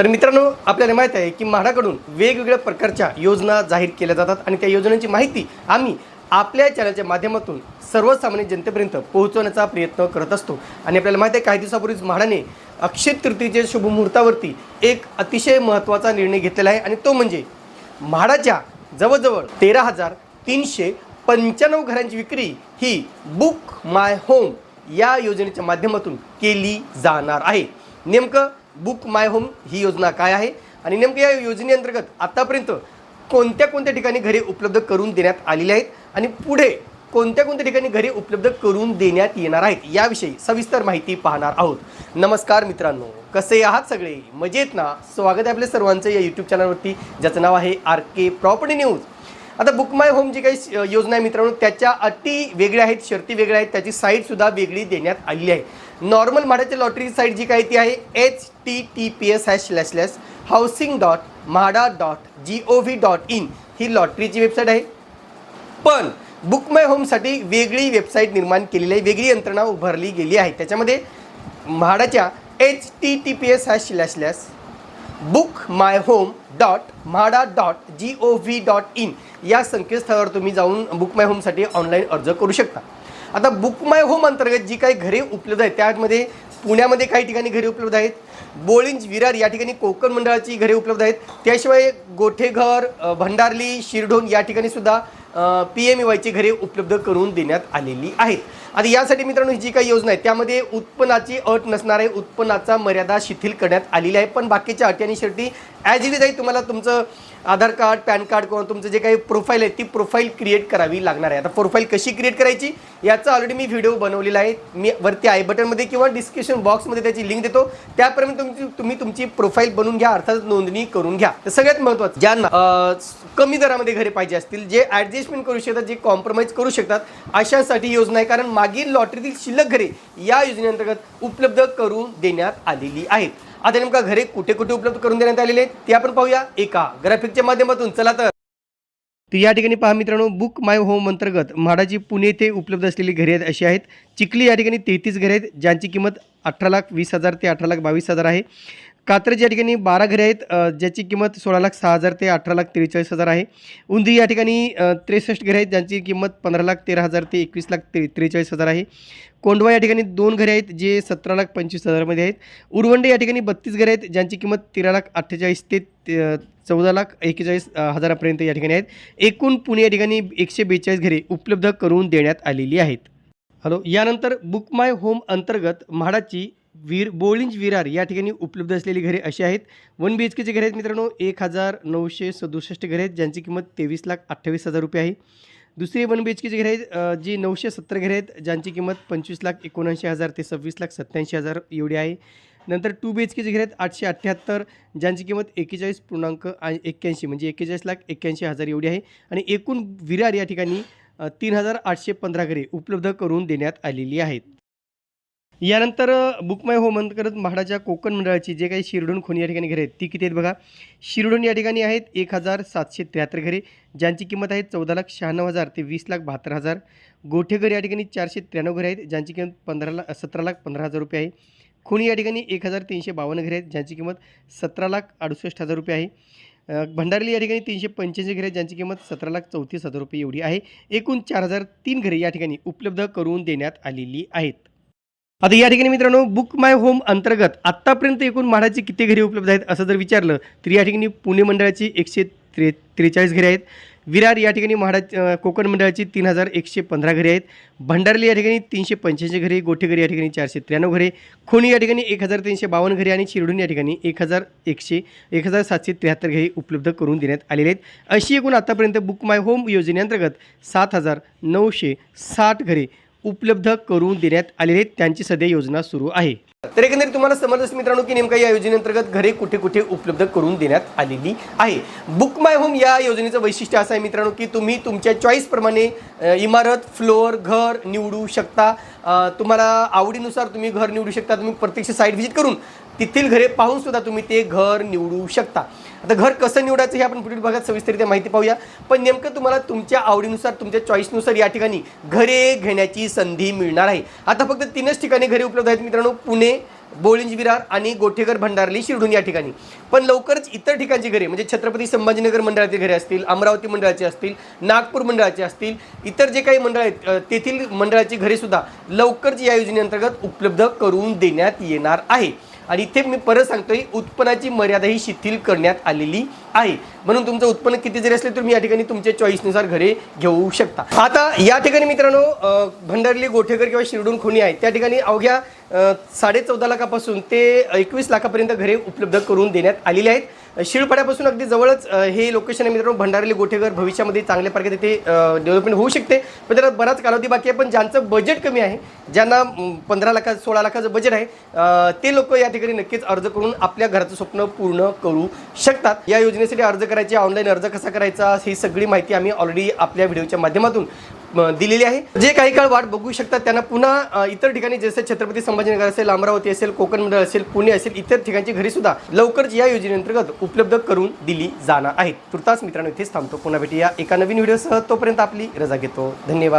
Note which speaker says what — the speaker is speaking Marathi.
Speaker 1: तर मित्रांनो आपल्याला माहीत आहे की म्हाडाकडून वेगवेगळ्या प्रकारच्या योजना जाहीर केल्या जातात आणि त्या योजनांची माहिती आम्ही आपल्या चॅनलच्या माध्यमातून सर्वसामान्य जनतेपर्यंत पोहोचवण्याचा प्रयत्न करत असतो. आणि आपल्याला माहिती आहे काही दिवसापूर्वीच म्हाडाने अक्षय तृतीयेच्या शुभमुहूर्तावरती एक अतिशय महत्त्वाचा निर्णय घेतलेला आहे आणि तो म्हणजे म्हाडाच्या जवळजवळ तेरा हजार तीनशे पंच्याण्णव घरांची विक्री ही बुक माय होम या योजनेच्या माध्यमातून केली जाणार आहे. नेमकं बुक माय होम ही योजना काय आहे? आणि नेमकं या योजनेअंतर्गत आतापर्यंत कोणत्या कोणत्या ठिकाणी घरे उपलब्ध करून देण्यात आलेली आहेत? आणि पुढे कोणत्या कोणत्या ठिकाणी घरे उपलब्ध करून देण्यात येणार आहेत? याविषयी सविस्तर माहिती पाहणार आहोत. नमस्कार मित्रांनो कसे आहात सगळे? मजेत ना? स्वागत आहे आपल्या सर्वांचं या यूट्यूब चॅनलवरती ज्याचं नाव आहे आर के प्रॉपर्टी न्यूज. आता बुक माय होम जी काही योजना आहे मित्रांनो त्याच्या अटी वेगळ्या आहेत शर्ती वेगळ्या आहेत त्याची साईटसुद्धा वेगळी देण्यात आलेली आहे. नॉर्मल म्हाडाच्या लॉटरी साईट जी काही ती आहे H T T P S hash slash slash housing dot MHADA dot G O V dot in ही लॉटरीची वेबसाईट आहे. पण बुक माय होमसाठी वेगळी वेबसाईट निर्माण केलेली आहे वेगळी यंत्रणा उभारली गेली आहे. त्याच्यामध्ये म्हाडाच्या H T T P S hash slash slash book my home dot MHADA dot G O V dot in या संकेतस्थळावर तुम्ही जाऊन बुक माय होमसाठी ऑनलाईन अर्ज करू शकता. आता बुक माय होम अंतर्गत जी काही घरे उपलब्ध आहेत त्यामध्ये पुण्यामध्ये काही ठिकाणी घरे उपलब्ध आहेत बोळिंज विरार या ठिकाणी कोकण मंडळाची घरे उपलब्ध आहेत. त्याशिवाय गोठेघर भंडारली शिरढोण या ठिकाणी सुद्धा पी एम वायची घरे उपलब्ध करून देण्यात आलेली आहेत. आता यासाठी मित्रांनो ही जी काही योजना आहे त्यामध्ये उत्पन्नाची अट नसणार आहे उत्पन्नाचा मर्यादा शिथिल करण्यात आलेली आहे. पण बाकीच्या अटी आणि शेवटी ॲज इट इज आहे तुम्हाला तुमचं आधार कार्ड पॅन कार्ड किंवा तुमचं जे काही प्रोफाईल आहे ती प्रोफाईल क्रिएट करावी लागणार आहे. आता प्रोफाईल कशी क्रिएट करायची याचा ऑलरेडी मी व्हिडिओ बनवलेला आहे. मी वरती आय बटनमध्ये किंवा डिस्क्रिप्शन बॉक्समध्ये त्याची लिंक देतो. त्यापर्यंत तुमची तुम्ही तुमची प्रोफाईल बनवून घ्या अर्थात नोंदणी करून घ्या. तर सगळ्यात महत्त्वाचं ज्यांना कमी दरामध्ये घरे पाहिजे असतील जे ॲडजस्टमेंट करू शकतात जे कॉम्प्रोमाइज करू शकतात अशासाठी योजना आहे. कारण मागील लॉटरीतील शिल्लक घरे या योजनेअंतर्गत उपलब्ध करून देण्यात आलेली आहेत. आता नेमका घरे कुठे कुठे उपलब्ध करून देण्यात आलेले आहेत ते आपण पाहूया एका ग्राफिकच्या माध्यमातून. चला तर. तर या ठिकाणी पहा मित्रांनो बुक माय होम अंतर्गत म्हाडाची पुणे येथे उपलब्ध असलेली घरे आहेत अशी आहेत. चिखली या ठिकाणी तेहतीस घरे आहेत ज्यांची किंमत अठरा लाख वीस हजार ते अठरा लाख बावीस हजार आहे. कात्रज या ठिकाणी बारा घरे आहेत ज्याची किंमत सोळा लाख सहा हजार ते अठरा लाख त्रेचाळीस हजार आहे. उंदी या ठिकाणी त्रेसष्ट घरे आहेत ज्यांची किंमत पंधरा लाख तेरा हजार ते एकवीस लाख ते त्रेचाळीस हजार आहे. कोंडवा या ठिकाणी दोन घरे आहेत जे सतरा लाख पंचवीस हजारमध्ये आहेत. उरवंडे या ठिकाणी बत्तीस घरे आहेत ज्यांची किंमत तेरा लाख अठ्ठेचाळीस ते चौदा लाख एक्केचाळीस हजारापर्यंत या ठिकाणी आहेत. एकूण पुणे या ठिकाणी एकशे बेचाळीस घरे उपलब्ध करून देण्यात आलेली आहेत. हॅलो यानंतर बुक माय होम अंतर्गत म्हाडाची वीर बोळिंज विरार या ठिकाणी उपलब्ध असलेली घरे अशी आहेत. वन बी एच केची घरे आहेत मित्रांनो एक हजार नऊशे सदुसष्ट घरे आहेत ज्यांची किंमत तेवीस लाख अठ्ठावीस हजार रुपये आहे. दुसरी वन बी एच केची घरे आहेत जी नऊशे सत्तर घरे आहेत ज्यांची किंमत पंचवीस लाख एकोणऐंशी हजार ते सव्वीस लाख सत्त्याऐंशी हजार एवढी आहे. नंतर टू बी एच केची घरे आहेत आठशे अठ्ठ्याहत्तर ज्यांची किंमत एक्केचाळीस पूर्णांक एक्क्याऐंशी म्हणजे एक्केचाळीस लाख एक्क्याऐंशी हजार एवढी आहे. आणि एकूण विरार या ठिकाणी तीन हजार आठशे पंधरा घरे उपलब्ध करून देण्यात आलेली आहेत. यानंतर बुक माय होम करत म्हाडाच्या कोकण मंडळाची जे काही शिरडून खोनी या ठिकाणी घरे आहेत ती किती आहेत बघा? शिरडून या ठिकाणी आहेत एक हजार सातशे त्र्याहत्तर घरे ज्यांची किंमत आहे चौदा लाख शहाण्णव हजार ते वीस लाख बहात्तर हजार. गोठेघर या ठिकाणी चारशे त्र्याण्णव घरे आहेत ज्यांची किंमत पंधरा लाख सतरा लाख पंधरा हजार रुपये आहे. खुणी या ठिकाणी एक हजार तीनशे बावन्न घरे आहेत ज्यांची किंमत सतरा लाख अडुसष्ट हजार रुपये आहे. भंडारली या ठिकाणी तीनशे पंच्याऐंशी घरे आहेत ज्यांची किंमत सतरा लाख चौतीस हजार रुपये एवढी आहे. एकूण चार हजार तीन घरे या ठिकाणी उपलब्ध करून देण्यात आलेली आहेत. आता या ठिकाणी मित्रांनो बुक माय होम अंतर्गत आत्तापर्यंत एकूण म्हाडाची किती घरी उपलब्ध आहेत असं जर विचारलं तर या ठिकाणी पुणे मंडळाची एकशे त्रे त्रेचाळीस घरे आहेत. विरार या ठिकाणी म्हाडा कोकण मंडळाची तीन हजार एकशे पंधरा घरे आहेत. भंडारली या ठिकाणी तीनशे पंच्याऐंशी घरे गोठेघरी या ठिकाणी चारशे त्र्याण्णव घरे खोणी या ठिकाणी एक हजार तीनशे बावन्न घरे आणि शिरडून या ठिकाणी एक हजार एकशे एक हजार सातशे त्र्याहत्तर घरे उपलब्ध करून देण्यात आलेले आहेत. अशी एकूण आतापर्यंत बुक माय होम योजनेअंतर्गत सात हजार नऊशे साठ घरे उपलब्ध करून देण्यात आलेले आहेत त्यांची सध्या योजना सुरू आहे. तर एकंदरीत तुम्हाला समजलं मित्रांनो की नेमका या योजनेअंतर्गत घरे कुठे कुठे उपलब्ध करून देण्यात आलेली आहे. बुक माय होम या योजनेचं वैशिष्ट्य असं आहे मित्रांनो की तुम्ही तुमच्या चॉईसप्रमाणे इमारत फ्लोअर घर निवडू शकता. तुम्हाला आवडीनुसार तुम्ही घर निवडू शकता. तुम्ही प्रत्यक्ष साईट व्हिजिट करून तेथील घरे पाहून सुद्धा तुम्ही ते घर निवडू शकता. आता घर कसं निवडायचं हे आपण पुढील भागात सविस्तरित्या माहिती पाहूया. पण नेमकं तुम्हाला तुमच्या आवडीनुसार तुमच्या चॉईसनुसार या ठिकाणी घरे घेण्याची संधी मिळणार आहे. आता फक्त तीनच ठिकाणी घरे उपलब्ध आहेत मित्रांनो. पुणे बोळिंज विरार आणि गोठेकर भंडारली शिरडून या ठिकाणी. पण लवकरच इतर ठिकाणची घरे म्हणजे छत्रपती संभाजीनगर मंडळाची घरे असतील अमरावती मंडळाची असतील नागपूर मंडळाची असतील इतर जे काही मंडळ आहेत तेथील मंडळाची घरेसुद्धा लवकरच या योजनेअंतर्गत उपलब्ध करून देण्यात येणार आहे. आणि इथे मी परत सांगतोय उत्पन्नाची मर्यादा ही शिथिल करण्यात आलेली आहे. म्हणून तुमचं उत्पन्न किती जरी असले तर मी या ठिकाणी तुमच्या चॉईसनुसार घरे घेऊ शकता. आता या ठिकाणी मित्रांनो भंडारली गोठेकर किंवा शिरडून खोणी आहे त्या ठिकाणी अवघ्या साडेचौदा साडे चौदा लाखापासून ते एकवीस लाखापर्यंत घरे उपलब्ध करून देण्यात आलेली आहेत. शिळपाड्यापासून अगदी जवळच हे लोकेशन आहे मित्रांनो भंडारली गोठेघर. भविष्यामध्ये चांगल्या प्रकारे तिथे डेव्हलपमेंट होऊ शकते. पण त्याला बराच कालावधी बाकी आहे पण ज्यांचं बजेट कमी आहे ज्यांना पंधरा लाखा सोळा लाखाचं बजेट आहे ते लोक या ठिकाणी नक्कीच अर्ज करून आपल्या घराचं स्वप्न पूर्ण करू शकतात. या योजनेसाठी अर्ज करायचे ऑनलाईन अर्ज कसा करायचा ही सगळी माहिती आम्ही ऑलरेडी आपल्या व्हिडिओच्या माध्यमातून दिलेली आहे. जे काही काळ वाट बघू शकतात त्यांना पुन्हा इतर ठिकाणी जसे छत्रपती संभाजीनगर असेल अमरावती असेल कोकण मंडळ असेल पुणे असेल इतर ठिकाणची घरी सुद्धा लवकरच या योजनेअंतर्गत उपलब्ध करून दिली जाणार आहेत तुर्तास मित्रांनो इथेच थांबतो. पुन्हा भेटूया एका नवीन व्हिडिओसह. तोपर्यंत आपली रजा घेतो. धन्यवाद.